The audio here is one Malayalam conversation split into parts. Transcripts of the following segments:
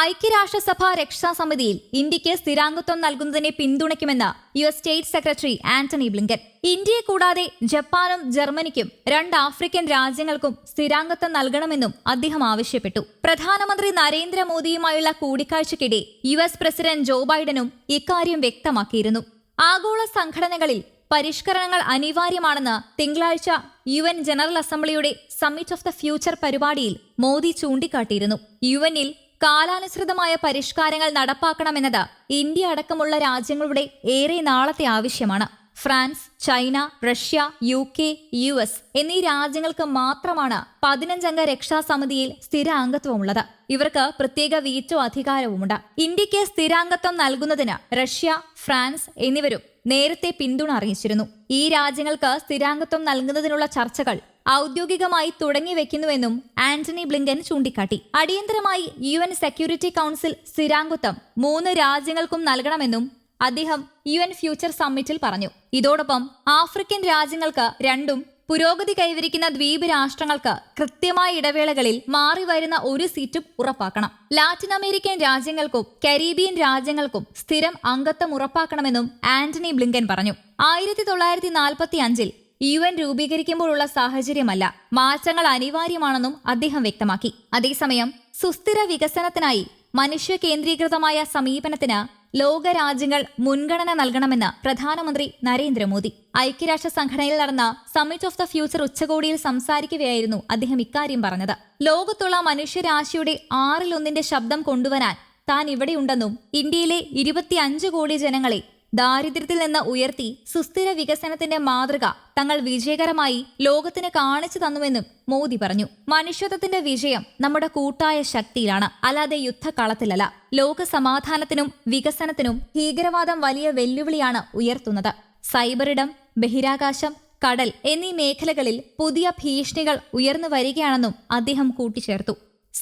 ഐക്യരാഷ്ട്രസഭ രക്ഷാസമിതിയിൽ ഇന്ത്യയ്ക്ക് സ്ഥിരാംഗത്വം നൽകുന്നതിനെ പിന്തുണയ്ക്കുമെന്ന് U S state secretary Antony Blinken. ഇന്ത്യയെ കൂടാതെ ജപ്പാനും ജർമ്മനിക്കും രണ്ട് ആഫ്രിക്കൻ രാജ്യങ്ങൾക്കും സ്ഥിരാംഗത്വം നൽകണമെന്നും അദ്ദേഹം ആവശ്യപ്പെട്ടു. പ്രധാനമന്ത്രി നരേന്ദ്രമോദിയുമായുള്ള കൂടിക്കാഴ്ചയ്ക്കിടെ യു എസ് പ്രസിഡന്റ് ജോ ബൈഡനും ഇക്കാര്യം വ്യക്തമാക്കിയിരുന്നു. ആഗോള സംഘടനകളിൽ പരിഷ്കരണങ്ങൾ അനിവാര്യമാണെന്ന് തിങ്കളാഴ്ച യു എൻ ജനറൽ അസംബ്ലിയുടെ സമ്മിറ്റ് ഓഫ് ദ ഫ്യൂച്ചർ പരിപാടിയിൽ മോദി ചൂണ്ടിക്കാട്ടിയിരുന്നു. യു എനിൽ കാലാനുസൃതമായ പരിഷ്കാരങ്ങൾ നടപ്പാക്കണമെന്നത് ഇന്ത്യ അടക്കമുള്ള രാജ്യങ്ങളുടെ ഏറെ നാളത്തെ ആവശ്യമാണ്. France China Russia U K U S എന്നീ രാജ്യങ്ങൾക്ക് മാത്രമാണ് പതിനഞ്ചംഗ രക്ഷാസമിതിയിൽ സ്ഥിര അംഗത്വമുള്ളത് ഇവർക്ക് പ്രത്യേക വീറ്റോ അധികാരവുമുണ്ട്. ഇന്ത്യയ്ക്ക് സ്ഥിരാംഗത്വം നൽകുന്നതിന് റഷ്യ ഫ്രാൻസ് എന്നിവരും നേരത്തെ പിന്തുണ അറിയിച്ചിരുന്നു. ഈ രാജ്യങ്ങൾക്ക് സ്ഥിരാംഗത്വം നൽകുന്നതിനുള്ള ചർച്ചകൾ ഔദ്യോഗികമായി തുടങ്ങി വെക്കുന്നുവെന്നും ആന്റണി ബ്ലിങ്കൻ ചൂണ്ടിക്കാട്ടി. അടിയന്തരമായി യു എൻ സെക്യൂരിറ്റി കൗൺസിൽ സ്ഥിരാംഗത്വം മൂന്ന് രാജ്യങ്ങൾക്കും നൽകണമെന്നും അദ്ദേഹം യു എൻ ഫ്യൂച്ചർ സമ്മിറ്റിൽ പറഞ്ഞു. ഇതോടൊപ്പം ആഫ്രിക്കൻ രാജ്യങ്ങൾക്ക് രണ്ടും പുരോഗതി കൈവരിക്കുന്ന ദ്വീപ് രാഷ്ട്രങ്ങൾക്ക് കൃത്യമായ ഇടവേളകളിൽ മാറി വരുന്ന ഒരു സീറ്റും ഉറപ്പാക്കണം. ലാറ്റിൻ അമേരിക്കൻ രാജ്യങ്ങൾക്കും കരീബിയൻ രാജ്യങ്ങൾക്കും സ്ഥിരം അംഗത്വം ഉറപ്പാക്കണമെന്നും ആന്റണി ബ്ലിങ്കൻ പറഞ്ഞു. ആയിരത്തി തൊള്ളായിരത്തി നാൽപ്പത്തി അഞ്ചിൽ യു എൻ രൂപീകരിക്കുമ്പോഴുള്ള സാഹചര്യമല്ല. മാറ്റങ്ങൾ അനിവാര്യമാണെന്നും അദ്ദേഹം വ്യക്തമാക്കി. അതേസമയം സുസ്ഥിര വികസനത്തിനായി മനുഷ്യ കേന്ദ്രീകൃതമായ സമീപനത്തിന് ലോകരാജ്യങ്ങൾ മുൻഗണന നൽകണമെന്ന് പ്രധാനമന്ത്രി നരേന്ദ്രമോദി. ഐക്യരാഷ്ട്ര സംഘടനയിൽ നടന്ന സമ്മിറ്റ് ഓഫ് ദ ഫ്യൂച്ചർ ഉച്ചകോടിയിൽ സംസാരിക്കുകയായിരുന്നു അദ്ദേഹം ഇക്കാര്യം പറഞ്ഞത്. ലോകത്തുള്ള മനുഷ്യരാശിയുടെ ആറിലൊന്നിന്റെ ശബ്ദം കൊണ്ടുവരാൻ താൻ ഇവിടെയുണ്ടെന്നും ഇന്ത്യയിലെ ഇരുപത്തിയഞ്ച് കോടി ജനങ്ങളെ ദാരിദ്ര്യത്തിൽ നിന്ന് ഉയർത്തി സുസ്ഥിര വികസനത്തിന്റെ മാതൃക തങ്ങൾ വിജയകരമായി ലോകത്തിന് കാണിച്ചു തന്നുവെന്നും മോദി പറഞ്ഞു. മനുഷ്യത്വത്തിന്റെ വിജയം നമ്മുടെ കൂട്ടായ ശക്തിയിലാണ്. അല്ലാതെ യുദ്ധക്കളത്തിലല്ല. ലോക സമാധാനത്തിനും വികസനത്തിനും ഭീകരവാദം വലിയ വെല്ലുവിളിയാണ് ഉയർത്തുന്നത്. സൈബറിടം ബഹിരാകാശം കടൽ എന്നീ മേഖലകളിൽ പുതിയ ഭീഷണികൾ ഉയർന്നു വരികയാണെന്നും അദ്ദേഹം കൂട്ടിച്ചേർത്തു.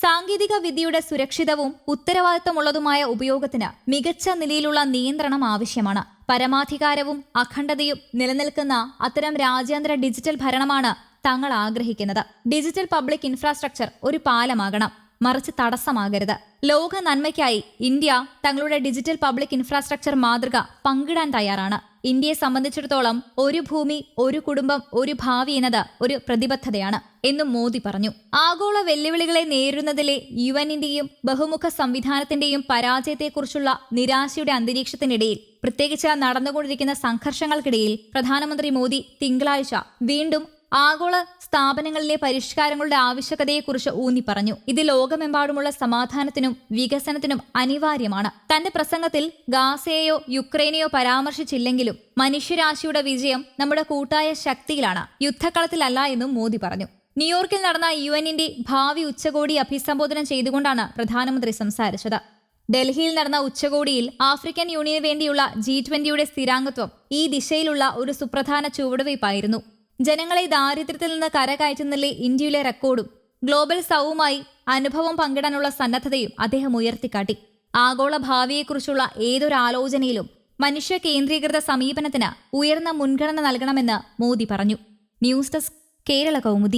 സാങ്കേതിക വിദ്യയുടെ സുരക്ഷിതവും ഉത്തരവാദിത്തമുള്ളതുമായ ഉപയോഗത്തിന് മികച്ച നിലയിലുള്ള നിയന്ത്രണം ആവശ്യമാണ്. പരമാധികാരവും അഖണ്ഡതയും നിലനിൽക്കുന്ന അത്തരം രാജ്യാന്തര ഡിജിറ്റൽ ഭരണമാണ് തങ്ങൾ ആഗ്രഹിക്കുന്നത്. ഡിജിറ്റൽ പബ്ലിക് ഇൻഫ്രാസ്ട്രക്ചർ ഒരു പാലമാകണം. മറിച്ച് തടസ്സമാകരുത്. ലോക നന്മയ്ക്കായി ഇന്ത്യ തങ്ങളുടെ ഡിജിറ്റൽ പബ്ലിക് ഇൻഫ്രാസ്ട്രക്ചർ മാതൃക പങ്കിടാൻ തയ്യാറാണ്. ഇന്ത്യയെ സംബന്ധിച്ചിടത്തോളം ഒരു ഭൂമി ഒരു കുടുംബം ഒരു ഭാവി എന്നത് ഒരു പ്രതിബദ്ധതയാണ് എന്നും മോദി പറഞ്ഞു. ആഗോള വെല്ലുവിളികളെ നേരിടുന്നതിലെ യു എന്നിന്റെയും ബഹുമുഖ സംവിധാനത്തിന്റെയും പരാജയത്തെക്കുറിച്ചുള്ള നിരാശയുടെ അന്തരീക്ഷത്തിനിടയിൽ പ്രത്യേകിച്ച് നടന്നുകൊണ്ടിരിക്കുന്ന സംഘർഷങ്ങൾക്കിടയിൽ പ്രധാനമന്ത്രി മോദി തിങ്കളാഴ്ച വീണ്ടും ആഗോള സ്ഥാപനങ്ങളിലെ പരിഷ്കാരങ്ങളുടെ ആവശ്യകതയെക്കുറിച്ച് ഊന്നി പറഞ്ഞു. ഇത് ലോകമെമ്പാടുമുള്ള സമാധാനത്തിനും വികസനത്തിനും അനിവാര്യമാണ്. തന്റെ പ്രസംഗത്തിൽ ഗാസയെയോ യുക്രൈനെയോ പരാമർശിച്ചില്ലെങ്കിലും മനുഷ്യരാശിയുടെ വിജയം നമ്മുടെ കൂട്ടായ ശക്തിയിലാണ്. യുദ്ധക്കളത്തിലല്ല എന്നും മോദി പറഞ്ഞു. ന്യൂയോർക്കിൽ നടന്ന യു എന്നിന്റെ ഭാവി ഉച്ചകോടി അഭിസംബോധന ചെയ്തുകൊണ്ടാണ് പ്രധാനമന്ത്രി സംസാരിച്ചത്. ഡൽഹിയിൽ നടന്ന ഉച്ചകോടിയിൽ ആഫ്രിക്കൻ യൂണിയന് വേണ്ടിയുള്ള ജി ട്വന്റിയുടെ സ്ഥിരാംഗത്വം ഈ ദിശയിലുള്ള ഒരു സുപ്രധാന ചുവടുവയ്പായിരുന്നു. ജനങ്ങളെ ദാരിദ്ര്യത്തിൽ നിന്ന് കരകയറ്റുന്നതിലെ ഇന്ത്യയിലെ റെക്കോർഡും ഗ്ലോബൽ സൗവുമായി അനുഭവം പങ്കിടാനുള്ള സന്നദ്ധതയും അദ്ദേഹം ഉയർത്തിക്കാട്ടി. ആഗോള ഭാവിയെക്കുറിച്ചുള്ള ഏതൊരാലോചനയിലും മനുഷ്യ കേന്ദ്രീകൃത സമീപനത്തിന് ഉയർന്ന മുൻഗണന നൽകണമെന്ന് മോദി പറഞ്ഞു. News desk Kerala Kaumudi.